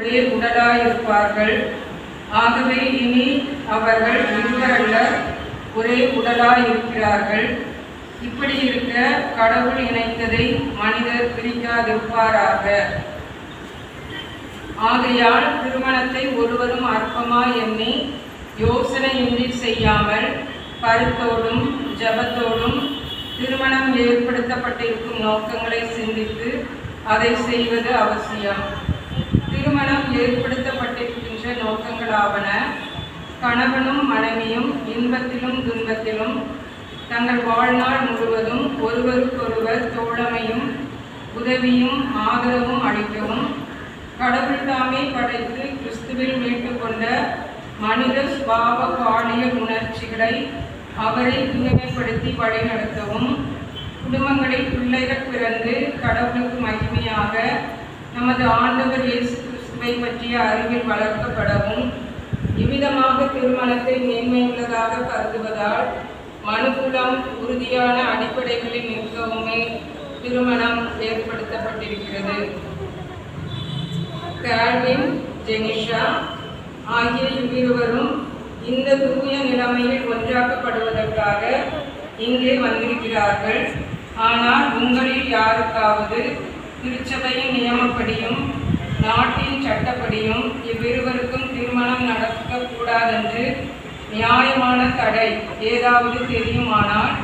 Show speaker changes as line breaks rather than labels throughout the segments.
ஒரே உடலாயிருப்பார்கள். ஆகவே இனி அவர்கள் இருவரல்ல ஒரே உடலாயிருக்கிறார்கள். இப்படி இருக்க கடவுள் இணைத்ததை மனிதர் பிரிக்காதிருப்பாராக. ஆகையால் திருமணத்தை ஒருவரும் அற்பமாய் எண்ணி யோசனையின்றி செய்யாமல் கருத்தோடும் ஜபத்தோடும் திருமணம் ஏற்படுத்தப்பட்டிருக்கும் நோக்கங்களை சிந்தித்து அதை செய்வது அவசியம். திருமணம் ஏற்படுத்தப்பட்டிருக்கின்ற நோக்கங்களாவன கணவனும் மனைவியும் இன்பத்திலும் துன்பத்திலும் தங்கள் வாழ்நாள் முழுவதும் ஒருவருக்கொருவர் தோழமையும் உதவியும் ஆதரவும் அளிக்கவும் கடவுள் தாமே படைத்து கிறிஸ்துவில் மீட்டுக்கொண்ட மனித சுபாவ பாலிய உணர்ச்சிகளை அவரை தூய்மைப்படுத்தி வழிநடத்தவும் குடும்பங்களில் பிள்ளைகள் பிறந்து கடவுளுக்கு மகிமையாக நமது ஆண்டவர் இயேசு கிறிஸ்துவை பற்றிய அறிவில் வளர்க்கப்படவும் இவ்விதமாக திருமணத்தை மேன்மையுள்ளதாக கருதுவதால் மனுக்குலம் உறுதியான அடிப்படைகளில் நிற்கவுமே திருமணம் ஏற்படுத்தப்பட்டிருக்கிறது. கால்வின் ஜெனிஷா ஆகிய இவ்விருவரும் இந்த தூய நிலைமையில் ஒன்றாக்கப்படுவதற்காக இங்கே வந்திருக்கிறார்கள். ஆனால் உங்களில் யாருக்காவது திருச்சபையின் நியமப்படியும் நாட்டின் சட்டப்படியும் இவ்விருவருக்கும் திருமணம் நடக்கக்கூடாதென்று நியாயமான தடை ஏதாவது தெரியுமானால்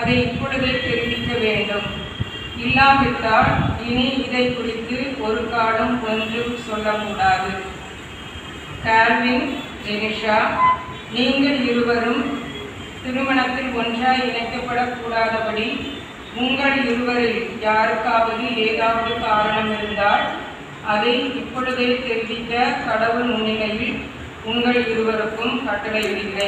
அதை இப்பொழுதே தெரிவிக்க வேண்டும். இல்லாவிட்டால் இனி இதை குறித்து ஒரு காலம் ஒன்றும் சொல்லக்கூடாது. கால்வின் ஜெனிஷா நீங்கள் இருவரும் திருமணத்தில் ஒன்றாய் இணைக்கப்படக்கூடாதபடி உங்கள் இருவரில் யாருக்காவது ஏதாவது காரணம் இருந்தால் அதை இப்பொழுதே தெரிவிக்க கடவுள் முன்னிலையில் உங்கள் இருவருக்கும் கட்டளையிடுகிறேன்.